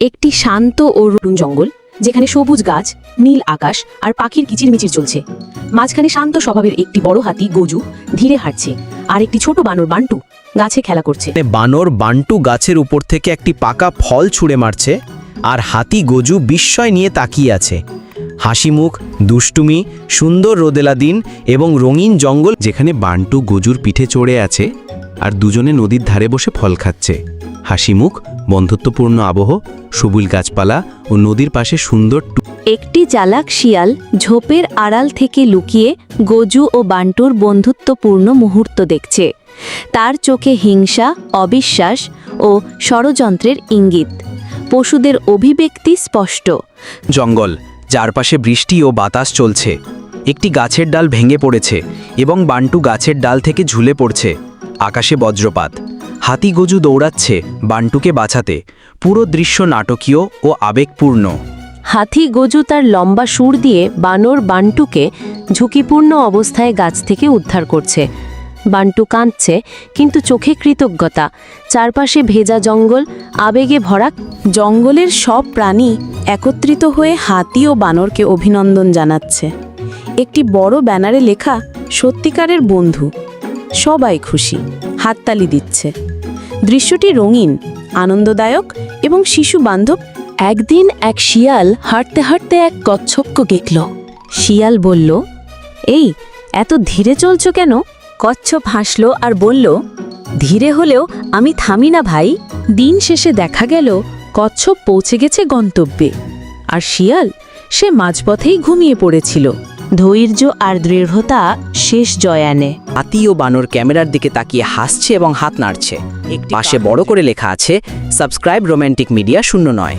একটি শান্ত ও রুণ জঙ্গল, যেখানে সবুজ গাছ, নীল আকাশ আর পাখির কিচিরমিচির চলছে। মাঝখানে শান্ত স্বভাবের একটি বড় হাতি গজু ধীরে হাঁটছে, আর একটি ছোট বানর বান্টু গাছে খেলা করছে। বানর বান্টু গাছের উপর থেকে একটি পাকা ফল ছুঁড়ে মারছে, আর হাতি গজু বিস্ময় নিয়ে তাকিয়ে আছে। হাসি মুখ দুষ্টুমি, সুন্দর রোদেলা দিন এবং রঙিন জঙ্গল, যেখানে বান্টু গজুর পিঠে চড়ে আছে, আর দুজনে নদীর ধারে বসে ফল খাচ্ছে। হাসি মুখ বন্ধুত্বপূর্ণ আবহ সবুজ গাছপালা ও নদীর পাশে সুন্দর টু- একটি চালাক শিয়াল ঝোপের আড়াল থেকে লুকিয়ে গজু ও বান্টুর বন্ধুত্বপূর্ণ মুহূর্ত দেখছে। তার চোখে হিংসা অবিশ্বাস ও ষড়যন্ত্রের ইঙ্গিত। পশুদের অভিব্যক্তি স্পষ্ট। জঙ্গল চারপাশে বৃষ্টি ও বাতাস চলছে। একটি গাছের ডাল ভেঙে পড়েছে এবং বান্টু গাছের ডাল থেকে ঝুলে পড়ছে। আকাশে বজ্রপাত। হাতি গজু দৌড়াচ্ছে বান্টুকে বাঁচাতে। পুরো দৃশ্য নাটকীয় ও আবেগপূর্ণ। হাতি গজু তার লম্বা সুর দিয়ে বানর বান্টুকে ঝুঁকিপূর্ণ অবস্থায় গাছ থেকে উদ্ধার করছে। বান্টু কাঁদছে, কিন্তু চোখে কৃতজ্ঞতা। চারপাশে ভেজা জঙ্গল, আবেগে ভরা জঙ্গলের সব প্রাণী একত্রিত হয়ে হাতি ও বানরকে অভিনন্দন জানাচ্ছে। একটি বড় ব্যানারে লেখা, সত্যিকারের বন্ধু। সবাই খুশি, হাততালি দিচ্ছে। দৃশ্যটি রঙিন, আনন্দদায়ক এবং শিশু বান্ধব একদিন এক শিয়াল হাঁটতে হাঁটতে এক কচ্ছপকে দেখল। শিয়াল বলল, এই, এত ধীরে চলছো কেন? কচ্ছপ হাসল আর বলল, ধীরে হলেও আমি থামি না ভাই। দিন শেষে দেখা গেল, কচ্ছপ পৌঁছে গেছে গন্তব্যে। আর শিয়াল, সে মাঝপথেই ঘুমিয়ে পড়েছিল। ধৈর্য আর দৃঢ়তা শেষ জয় আনে। হাতি ও বানর ক্যামেরার দিকে তাকিয়ে হাসছে এবং হাত নাড়ছে। পাশে বড় করে লেখা আছে সাবস্ক্রাইব রোম্যান্টিক মিডিয়া শূন্য নয়।